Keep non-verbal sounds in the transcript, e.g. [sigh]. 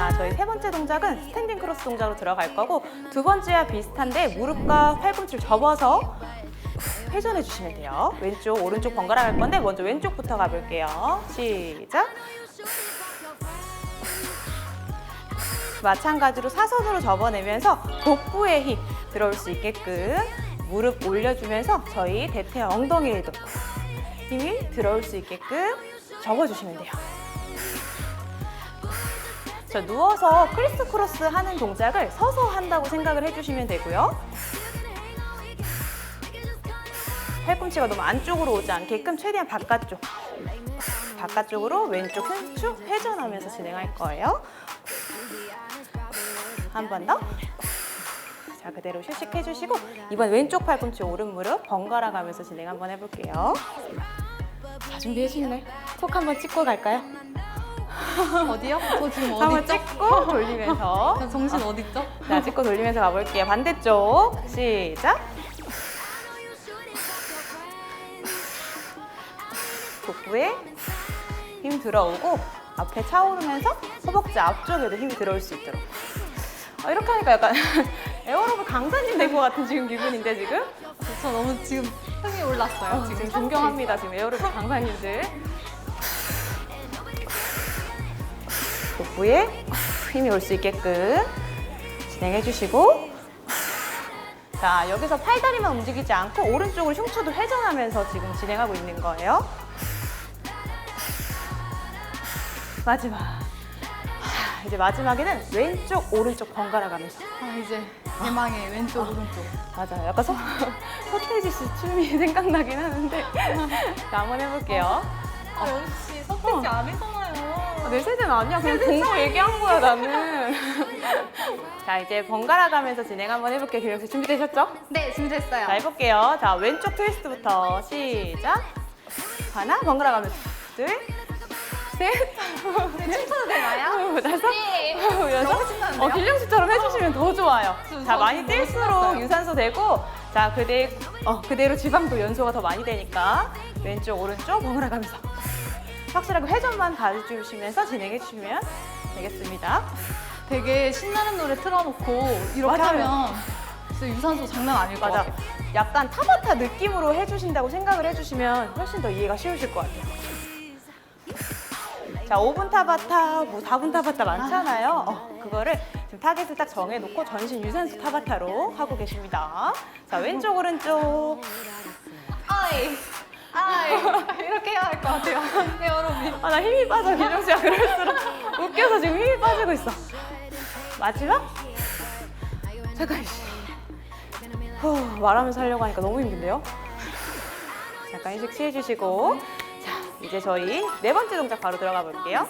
자, 저희 세 번째 동작은 스탠딩 크로스 동작으로 들어갈 거고 두 번째와 비슷한데 무릎과 팔꿈치를 접어서 회전해 주시면 돼요. 왼쪽, 오른쪽 번갈아 갈 건데 먼저 왼쪽부터 가볼게요. 시작. 마찬가지로 사선으로 접어내면서 복부에 힘 들어올 수 있게끔 무릎 올려주면서 저희 대퇴 엉덩이에도 힘이 들어올 수 있게끔 접어주시면 돼요. 자, 누워서 크리스 크로스 하는 동작을 서서 한다고 생각을 해주시면 되고요. 팔꿈치가 너무 안쪽으로 오지 않게끔 최대한 바깥쪽, 바깥쪽으로 왼쪽 흉축 회전하면서 진행할 거예요. 한 번 더. 자, 그대로 휴식해 주시고 이번 왼쪽 팔꿈치 오른 무릎 번갈아 가면서 진행 한번 해볼게요. 자, 준비해 주시네. 톡 한번 찍고 갈까요? [laughs] 어디요? 저 지금 어디 있죠? 찍고 돌리면서 [laughs] 저 정신 어디 있죠? 자, 찍고 돌리면서 가볼게요. 반대쪽 시작. 복부에 힘 들어오고 앞에 차오르면서 허벅지 앞쪽에도 힘이 들어올 수 있도록. 아, 이렇게 하니까 약간 [laughs] 에어로빅 강사님 된 것 같은 지금 기분인데 지금? 저 너무 지금 흥이 올랐어요. 지금 지금 존경합니다 지금 에어로빅 강사님들. 복부에 힘이 올 수 있게끔 진행해 주시고 자 여기서 팔다리만 움직이지 않고 오른쪽을 흉추도 회전하면서 지금 진행하고 있는 거예요. 마지막. 자, 이제 마지막에는 왼쪽 오른쪽 번갈아 가면서 아 이제 대망의 왼쪽 오른쪽. 맞아요. 약간 서, [laughs] 서태지 씨 춤이 [laughs] 생각나긴 하는데 자, 한번 해볼게요. 아 역시 서태지 안 해잖아요. 내 세대는 아니야. 그냥 공부 얘기한 거야, 나는. [laughs] 자, 이제 번갈아 가면서 진행 한번 해볼게요. 기령 씨 준비되셨죠? 네 준비됐어요. 자, 해볼게요. 자, 왼쪽 트위스트부터 시작. 하나, 번갈아 가면서 둘, 셋, 네, 춤춰도 되나요? 다섯, 네. 여섯. 너무 신나는데요? 어, 길령 씨처럼 해주시면 더 좋아요. 저- 자, 저 많이 너무 뛸수록 신났어요. 유산소 되고, 자, 그대, 어, 그대로 지방도 연소가 더 많이 되니까 왼쪽, 오른쪽 번갈아 가면서 확실하게 회전만 가주시면서 진행해 주시면 되겠습니다. 되게 신나는 노래 틀어놓고 이렇게 맞아요. 하면 진짜 유산소 장난 아닐 것 맞아. 같아요. 약간 타바타 느낌으로 해주신다고 생각을 해주시면 훨씬 더 이해가 쉬우실 것 같아요. 자, 5분 타바타, 뭐 4분 타바타 많잖아요. 어, 그거를 지금 타겟을 딱 정해놓고 전신 유산소 타바타로 하고 계십니다. 자, 왼쪽, 오른쪽. 아이 아이 같아요. 에어로빅. 아, 나 힘이 빠져, 기정 씨가 그럴수록. 웃겨서 지금 힘이 빠지고 있어. 마지막? 잠깐, 씨. 후, 말하면서 하려고 하니까 너무 힘든데요? 잠깐 휴식 취해주시고. 자, 이제 저희 네 번째 동작 바로 들어가 볼게요.